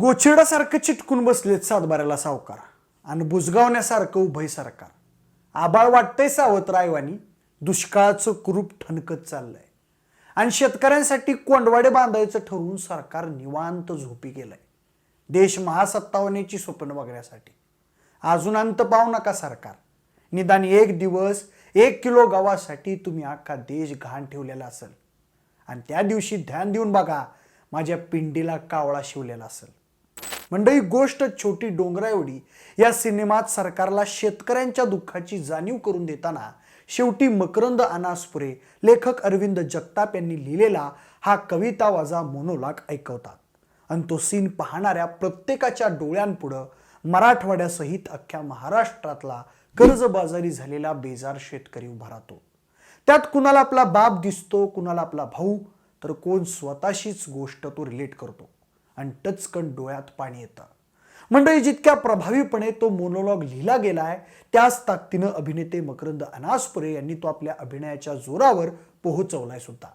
गोचिडासारखं चिटकून बसलेत सातबाऱ्याला सावकार आणि बुजगावण्यासारखं उभय सरकार. आबाळ वाटतंय सावत रायवानी दुष्काळाचं कुरूप ठणकत चाललंय. आणि शेतकऱ्यांसाठी कोंडवाडे बांधायचं ठरवून सरकार निवांत झोपी गेलंय. देश महासत्ता होण्याची स्वप्न बघण्यासाठी. अजून अंत पाहू नका सरकार. निदान एक दिवस एक किलो गव्हासाठी तुम्ही अख्खा देश घाण ठेवलेला असेल. आणि त्या दिवशी ध्यान देऊन बघा माझ्या पिंडीला कावळा शिवलेला असेल. मंडळी गोष्ट छोटी डोंगराएवढी या सिनेमात सरकारला शेतकऱ्यांच्या दुःखाची जाणीव करून देताना शेवटी मकरंद अनासपुरे लेखक अरविंद जगताप यांनी लिहिलेला हा कविता वाजा मोनोलाग ऐकवतात. आणि तो सीन पाहणाऱ्या प्रत्येकाच्या डोळ्यांपुढं मराठवाड्यासहित अख्ख्या महाराष्ट्रातला कर्जबाजारी झालेला बेजार शेतकरी उभा राहतो. त्यात कुणाला आपला बाप दिसतो कुणाला आपला भाऊ तर कोण स्वतःशीच गोष्ट तो रिलेट करतो. आणि टचकन डोळ्यात पाणी येतं. मंडळी जितक्या प्रभावीपणे तो मोनोलॉग लिहिला गेलाय त्याच ताकदीनं अभिनेते मकरंद अनासपुरे यांनी तो आपल्या अभिनयाच्या जोरावर पोहोचवलाय सुद्धा.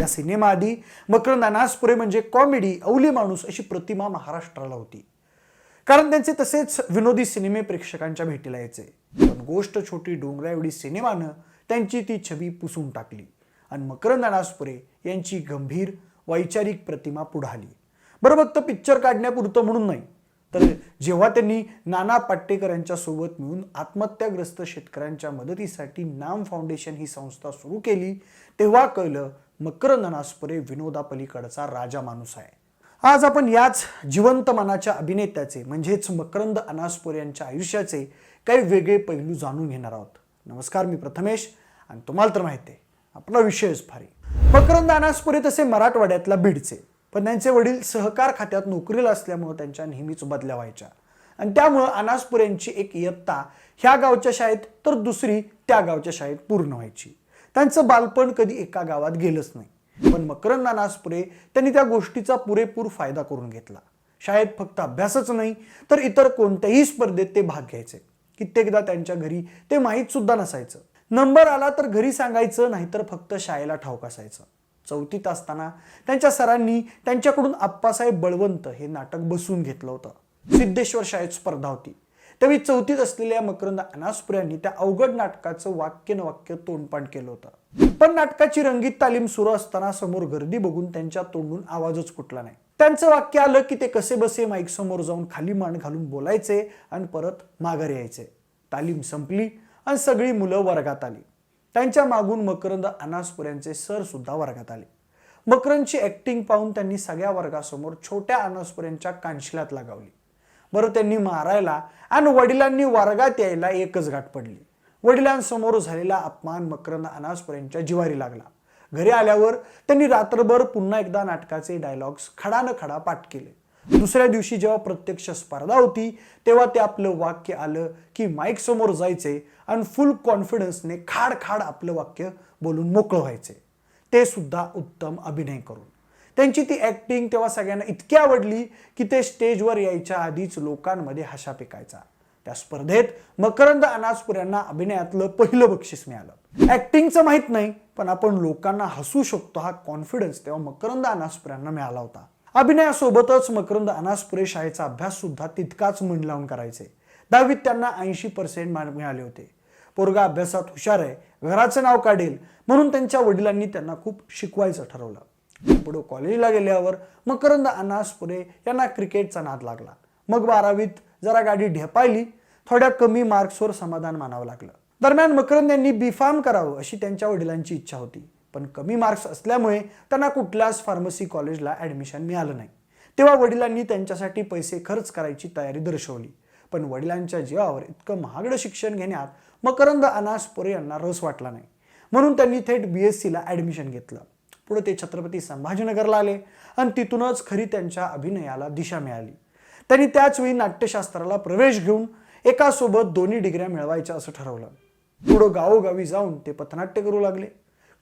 या सिनेमाआधी मकरंद अनासपुरे म्हणजे कॉमेडी अवली माणूस अशी प्रतिमा महाराष्ट्राला होती. कारण त्यांचे तसेच विनोदी सिनेमे प्रेक्षकांच्या भेटीला यायचे. पण गोष्ट छोटी डोंगरा एवढी सिनेमानं त्यांची ती छबी पुसून टाकली आणि मकरंद अनासपुरे यांची गंभीर वैचारिक प्रतिमा पुढाली. बरं फक्त पिक्चर काढण्यापुरतं म्हणून नाही. तर जेव्हा त्यांनी नाना पाटेकर यांच्या सोबत मिळून आत्महत्याग्रस्त शेतकऱ्यांच्या मदतीसाठी नाम फाउंडेशन ही संस्था सुरू केली तेव्हा कळलं मकरंद अनासपुरे विनोदापलीकडचा राजा माणूस आहे. आज आपण याच जिवंत मनाच्या अभिनेत्याचे म्हणजेच मकरंद अनासपुरे यांच्या आयुष्याचे काही वेगळे पैलू जाणून घेणार आहोत. नमस्कार मी प्रथमेश आणि तुम्हाला तर माहिती आहे आपला विषयच भारी. मकरंद अनासपुरे तसे मराठवाड्यातला बीडचे. पण त्यांचे वडील सहकार खात्यात नोकरीला असल्यामुळं त्यांच्या नेहमीच बदल्या व्हायच्या. आणि त्यामुळं अनासपुरेंची एक इयत्ता ह्या गावच्या शाळेत तर दुसरी त्या गावच्या शाळेत पूर्ण व्हायची. त्यांचं बालपण कधी एका गावात गेलंच नाही. पण मकरंद अनासपुरे त्यांनी त्या गोष्टीचा पुरेपूर फायदा करून घेतला. शाळेत फक्त अभ्यासच नाही तर इतर कोणत्याही स्पर्धेत ते भाग घ्यायचे. कित्येकदा त्यांच्या घरी ते माहीत सुद्धा नसायचं. नंबर आला तर घरी सांगायचं नाहीतर फक्त शाळेला ठाऊक असायचं. चौथीत असताना त्यांच्या सरांनी त्यांच्याकडून आप्पासाहेब बळवंत हे नाटक बसून घेतलं होतं. सिद्धेश्वर शाळेत स्पर्धा होती. त्यावेळी चौथीत असलेल्या मकरंद अनासपुरे यांनी त्या अवघड नाटकाचं वाक्य न वाक्य तोंडपाठ केलं होतं. पण नाटकाची रंगीत तालीम सुरू असताना समोर गर्दी बघून त्यांच्या तोंडून आवाजच कुठला नाही. त्यांचं वाक्य आलं की ते कसे बसे माईक समोर जाऊन खाली मान घालून बोलायचे आणि परत माघारी यायचे. तालीम संपली आणि सगळी मुलं वर्गात आली. त्यांच्या मागून मकरंद अनासपुऱ्यांचे सर सुद्धा वर्गात आले. मकरंदची ऍक्टिंग पाहून त्यांनी सगळ्या वर्गासमोर छोट्या अनासपुऱ्यांच्या कानशिलात लगावली. बरं त्यांनी मारायला आणि वडिलांनी वर्गात यायला एकच गाठ पडली. वडिलांसमोर झालेला अपमान मकरंद अनासपुऱ्यांच्या जिवारी लागला. घरी आल्यावर त्यांनी रात्रभर पुन्हा एकदा नाटकाचे डायलॉग्स खडानं खडा पाठ केले. दुसऱ्या दिवशी जेव्हा प्रत्यक्ष स्पर्धा होती तेव्हा ते आपलं वाक्य आलं की माईक समोर जायचे आणि फुल कॉन्फिडन्सने खाड खाड आपलं वाक्य बोलून मोकळं व्हायचे. ते सुद्धा उत्तम अभिनय करून. त्यांची ती ॲक्टिंग तेव्हा सगळ्यांना इतकी आवडली की ते स्टेजवर यायच्या आधीच लोकांमध्ये हशा पिकायचा त्या स्पर्धेत मकरंद अनासपुऱ्यांना अभिनयातलं पहिलं बक्षीस मिळालं. ऍक्टिंगचं माहीत नाही पण आपण लोकांना हसू शकतो हा कॉन्फिडन्स तेव्हा मकरंद अनासपुऱ्यांना मिळाला होता. अभिनयासोबतच मकरंद अनासपुरे शाळेचा अभ्यास सुद्धा तितकाच मन लावून करायचे. दहावीत त्यांना ऐंशी पर्सेंट मार्क मिळाले होते. पोरगा अभ्यासात हुशार आहे घराचं नाव काढेल म्हणून त्यांच्या वडिलांनी त्यांना खूप शिकवायचं ठरवलं. पुढे कॉलेजला गेल्यावर मकरंद अनासपुरे यांना क्रिकेटचा नाद लागला. मग बारावीत जरा गाडी ढेपायली थोड्या कमी मार्क्सवर समाधान मानावं लागलं. दरम्यान मकरंद यांनी बी फार्म करावं अशी त्यांच्या वडिलांची इच्छा होती. पण कमी मार्क्स असल्यामुळे त्यांना कुठल्याच फार्मसी कॉलेजला ॲडमिशन मिळालं नाही. तेव्हा वडिलांनी त्यांच्यासाठी पैसे खर्च करायची तयारी दर्शवली. पण वडिलांच्या जीवावर इतकं महागडं शिक्षण घेण्यात मकरंद अनासपुरे यांना रस वाटला नाही. म्हणून त्यांनी थेट बी एस सीला ॲडमिशन घेतलं. पुढे ते छत्रपती संभाजीनगरला आले आणि तिथूनच खरी त्यांच्या अभिनयाला दिशा मिळाली. त्यांनी त्याच वेळी नाट्यशास्त्राला प्रवेश घेऊन एकासोबत दोन्ही डिग्र्या मिळवायच्या असं ठरवलं. पुढं गावोगावी जाऊन ते पथनाट्य करू लागले.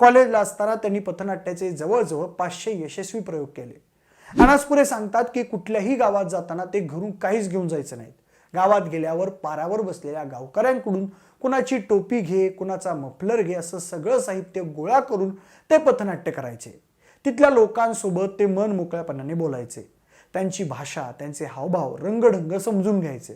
कॉलेजला असताना त्यांनी पथनाट्याचे जवळजवळ पाचशे यशस्वी प्रयोग केले. अनासपुरे सांगतात की कुठल्याही गावात जाताना ते घरून काहीच घेऊन जायचं नाहीत. गावात गेल्यावर पारावर बसलेल्या गावकऱ्यांकडून कुणाची टोपी घे कुणाचा मफलर घे असं सगळं साहित्य गोळा करून ते पथनाट्य करायचे. तिथल्या लोकांसोबत ते मन मोकळ्यापणाने बोलायचे. त्यांची भाषा त्यांचे हावभाव रंगढंग समजून घ्यायचे.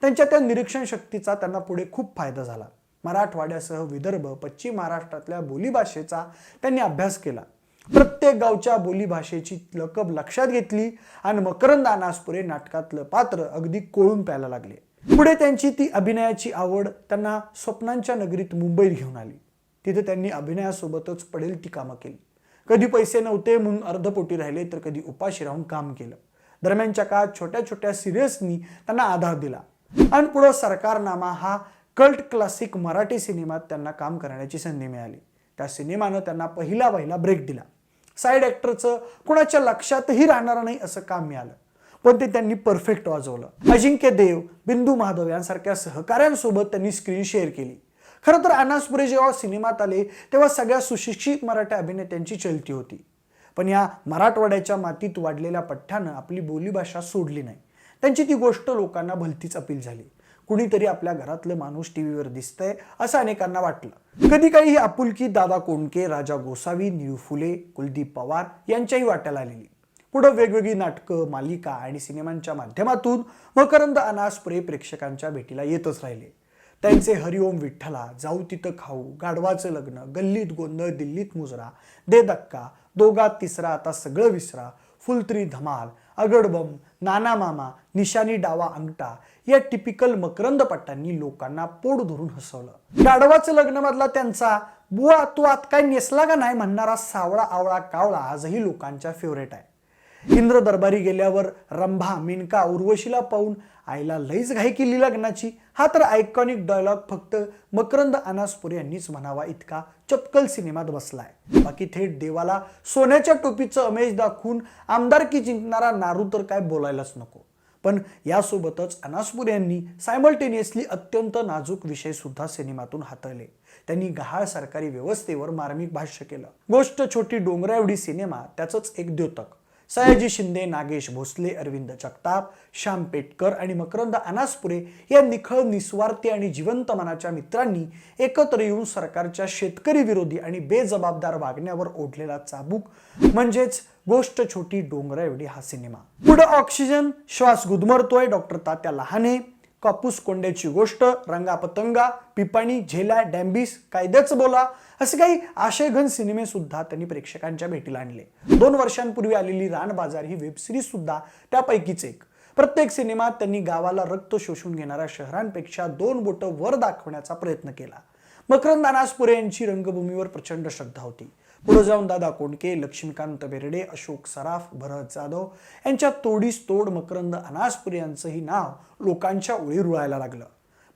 त्यांच्या त्या निरीक्षण शक्तीचा त्यांना पुढे खूप फायदा झाला. मराठवाड्यासह विदर्भ पश्चिम महाराष्ट्रातल्या बोलीभाषेचा त्यांनी अभ्यास केला. प्रत्येक गावच्या बोलीभाषेची लकब लक्षात घेतली आणि मकरंद अनासपुरे नाटकातलं पात्र अगदी कोळून प्यायला लागले. पुढे त्यांची ती अभिनयाची आवड त्यांना स्वप्नांच्या नगरीत मुंबईत घेऊन आली. तिथे त्यांनी अभिनयासोबतच पडेल ती कामं केली. कधी पैसे नव्हते म्हणून अर्धपोटी राहिले तर कधी उपाशी राहून काम केलं. दरम्यानच्या काळात छोट्या छोट्या सिरियसनी त्यांना आधार दिला. आणि पुढं सरकारनामा हा कल्ट क्लासिक मराठी सिनेमात त्यांना काम करण्याची संधी मिळाली. त्या सिनेमानं त्यांना पहिला पहिला ब्रेक दिला. साईड ॲक्टरचं कुणाच्या लक्षातही राहणार नाही असं काम मिळालं. पण ते त्यांनी परफेक्ट वाजवलं. अजिंक्य देव बिंदू महादेव यांसारख्या सहकाऱ्यांसोबत त्यांनी स्क्रीन शेअर केली. खरं तर अनासपुरे जेव्हा सिनेमात आले तेव्हा सगळ्या सुशिक्षित मराठी अभिनेत्यांची चलती होती. पण या मराठवाड्याच्या मातीत वाढलेल्या पठ्ठ्यानं आपली बोलीभाषा सोडली नाही. त्यांची ती गोष्ट लोकांना भलतीच अपील झाली. कुणीतरी आपल्या घरातलं माणूस टीव्हीवर दिसतंय असं अनेकांना वाटलं. कधी काही ही आपुलकी दादा कोंडके राजा गोसावी निळू फुले कुलदीप पवार यांच्याही वाट्याला आलेली. पुढं वेगवेगळी नाटकं मालिका आणि सिनेमांच्या माध्यमातून मकरंद अनासप्रे प्रेक्षकांच्या भेटीला येतच राहिले. त्यांचे हरिओम विठ्ठला जाऊ तिथं खाऊ गाढवाचं लग्न गल्लीत गोंधळ दिल्लीत मुजरा दे दक्का दोघा तिसरा आता सगळं विसरा फुलत्री धमाल अगडबम नाना मामा निशानी डावा अंगठा या टिपिकल मकरंद पट्टांनी लोकांना पोट धरून हसवलं. गाढवाचं लग्न मधला त्यांचा बुवा तू आत काय नेसला का नाही म्हणणारा सावळा आवळा कावळा आजही लोकांच्या फेवरेट आहे. इंद्र दरबारी गेल्यावर रंभा मेनका उर्वशीला पाहून आईला लईच घाई केली लग्नाची. हा तर आयकॉनिक डायलॉग फक्त मकरंद अनासपुरे यांनीच म्हणावा इतका चपकल सिनेमात बसलाय. बाकी थेट देवाला सोन्याच्या टोपीचं अमेज दाखवून आमदारकी जिंकणारा नारू तर काय बोलायलाच नको. पण यासोबतच अनासपुरे यांनी सायमल्टेनियसली अत्यंत नाजूक विषय सुद्धा सिनेमातून हाताळले. त्यांनी गहाळ सरकारी व्यवस्थेवर मार्मिक भाष्य केलं. गोष्ट छोटी डोंगरावडी सिनेमा त्याचंच एक द्योतक. सयाजी शिंदे नागेश भोसले अरविंद जगताप श्याम पेटकर आणि मकरंद अनासपुरे या निखळ निस्वार्थी आणि जिवंत मनाच्या मित्रांनी एकत्र येऊन सरकारच्या शेतकरी विरोधी आणि बेजबाबदार वागण्यावर ओढलेला चाबूक म्हणजेच गोष्ट छोटी डोंगरा एवढी हा सिनेमा. पुढे ऑक्सिजन श्वास गुदमरतोय डॉक्टर तात्या लहाने. कापूस कोंड्याची गोष्ट रंगापतंगा पिपाणी झेला डॅम्बिस कायद्याच बोला असे काही आशयघन सिनेमे सुद्धा त्यांनी प्रेक्षकांच्या भेटीला आणले. दोन वर्षांपूर्वी आलेली रानबाजार ही वेबसिरीज सुद्धा त्यापैकीच एक. प्रत्येक सिनेमात त्यांनी गावाला रक्त शोषून घेणाऱ्या शहरांपेक्षा दोन बोटं वर दाखवण्याचा प्रयत्न केला. मकरंद अनासपुरे यांची रंगभूमीवर प्रचंड श्रद्धा होती. पुढे जाऊन दादा कोंडके लक्ष्मीकांत बेर्डे अशोक सराफ भरत जाधव यांच्या तोडीस तोड मकरंद अनासपुरे यांचंही नाव लोकांच्या ओळी रुळायला लागलं.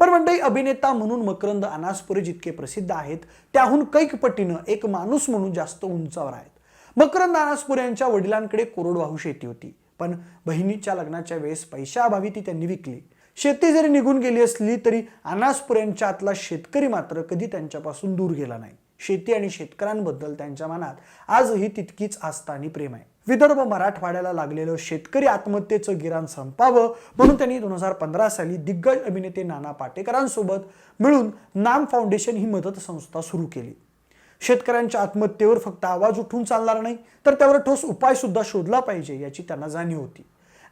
पण मंडळी अभिनेता म्हणून मकरंद अनासपुरे जितके प्रसिद्ध आहेत त्याहून कैकपटीनं एक माणूस म्हणून जास्त उंचावर आहेत. मकरंद अनासपुरे यांच्या वडिलांकडे कोरडवाहू शेती होती. पण बहिणीच्या लग्नाच्या वेळेस पैशाअभावी ती त्यांनी विकली. शेती जरी निघून गेली असली तरी अनासपुऱ्यांच्या आतला शेतकरी मात्र कधी त्यांच्यापासून दूर गेला नाही. शेती आणि शेतकऱ्यांबद्दल त्यांच्या मनात आजही तितकीच आस्था आणि प्रेम आहे. विदर्भ मराठवाड्याला लागलेलं शेतकरी आत्महत्येचं गिराण संपावं म्हणून त्यांनी दोन हजार पंधरा साली दिग्गज अभिनेते नाना पाटेकरांसोबत मिळून नाम फाउंडेशन ही मदत संस्था सुरू केली. शेतकऱ्यांच्या आत्महत्येवर फक्त आवाज उठून चालणार नाही तर त्यावर ठोस उपाय सुद्धा शोधला पाहिजे याची त्यांना जाणीव होती.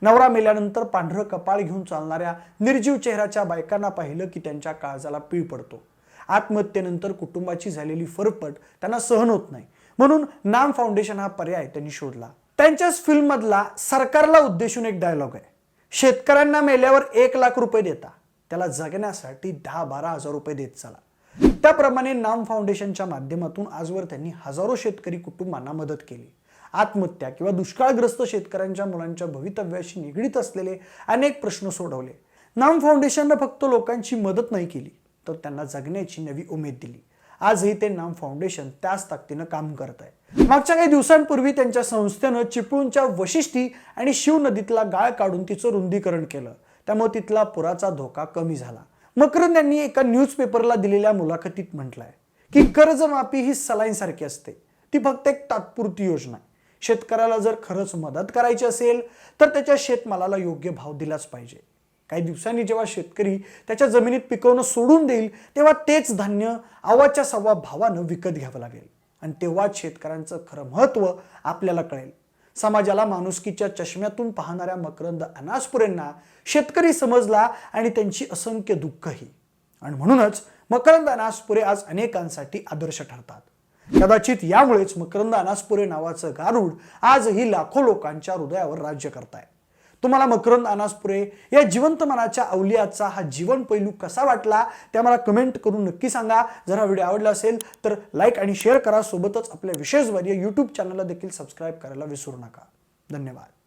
नवरा मेल्यानंतर पांढरं कपाळ घेऊन चालणाऱ्या निर्जीव चेहऱ्याच्या बायकांना पाहिलं की त्यांच्या काळजाला पीळ पडतो. आत्महत्येनंतर कुटुंबाची झालेली फरफट त्यांना सहन होत नाही. म्हणून नाम फाउंडेशन हा पर्याय त्यांनी शोधला. त्यांच्याच फिल्ममधला सरकारला उद्देशून एक डायलॉग आहे. शेतकऱ्यांना मेल्यावर एक लाख रुपये देता. त्याला जगण्यासाठी दहा बारा हजार रुपये देत चला. त्याप्रमाणे नाम फाउंडेशनच्या माध्यमातून आजवर त्यांनी हजारो शेतकरी कुटुंबांना मदत केली. आत्महत्या किंवा दुष्काळग्रस्त शेतकऱ्यांच्या मुलांच्या भवितव्याशी निगडीत असलेले अनेक प्रश्न सोडवले. नाम फाउंडेशननं फक्त लोकांची मदत नाही केली. तर त्यांना जगण्याची नवी उमेद दिली. आजही ते नाम फाउंडेशन त्याच ताकदीनं काम करत आहे मागच्या काही दिवसांपूर्वी त्यांच्या संस्थेनं चिपळूणच्या वशिष्ठी आणि शिव नदीतला गाळ काढून तिचं रुंदीकरण केलं. त्यामुळे तिथला पुराचा धोका कमी झाला. मकरंद यांनी एका न्यूजपेपरला दिलेल्या मुलाखतीत म्हटलंय की कर्जमाफी ही सलाईन सारखी असते. ती फक्त एक तात्पुरती योजना आहे. शेतकऱ्याला जर खरंच मदत करायची असेल तर त्याच्या शेतमालाला योग्य भाव दिलाच पाहिजे. काही दिवसांनी जेव्हा शेतकरी त्याच्या जमिनीत पिकवणं सोडून देईल तेव्हा तेच धान्य आवाच्या सव्वा भावानं विकत घ्यावं लागेल. आणि तेव्हाच शेतकऱ्यांचं खरं महत्त्व आपल्याला कळेल. समाजाला माणुसकीच्या चष्म्यातून पाहणाऱ्या मकरंद अनासपुरेंना शेतकरी समजला आणि त्यांची असंख्य दुःखही. आणि म्हणूनच मकरंद अनासपुरे आज अनेकांसाठी आदर्श ठरतात. कदाचित यामुळेच मकरंद अनासपुरे नावाचं गारुड आजही लाखो लोकांच्या हृदयावर राज्य करताय तुम्हाला मकरंद अनासपुरे या जिवंत मनाच्या अवलियाचा हा जीवन पैलू कसा वाटला ते मला कमेंट करून नक्की सांगा. जर हा व्हिडिओ आवडला असेल तर लाईक आणि शेअर करा. सोबतच आपल्या विशेषवर्य यूट्यूब चॅनलला देखील सबस्क्राईब करायला विसरू नका. धन्यवाद.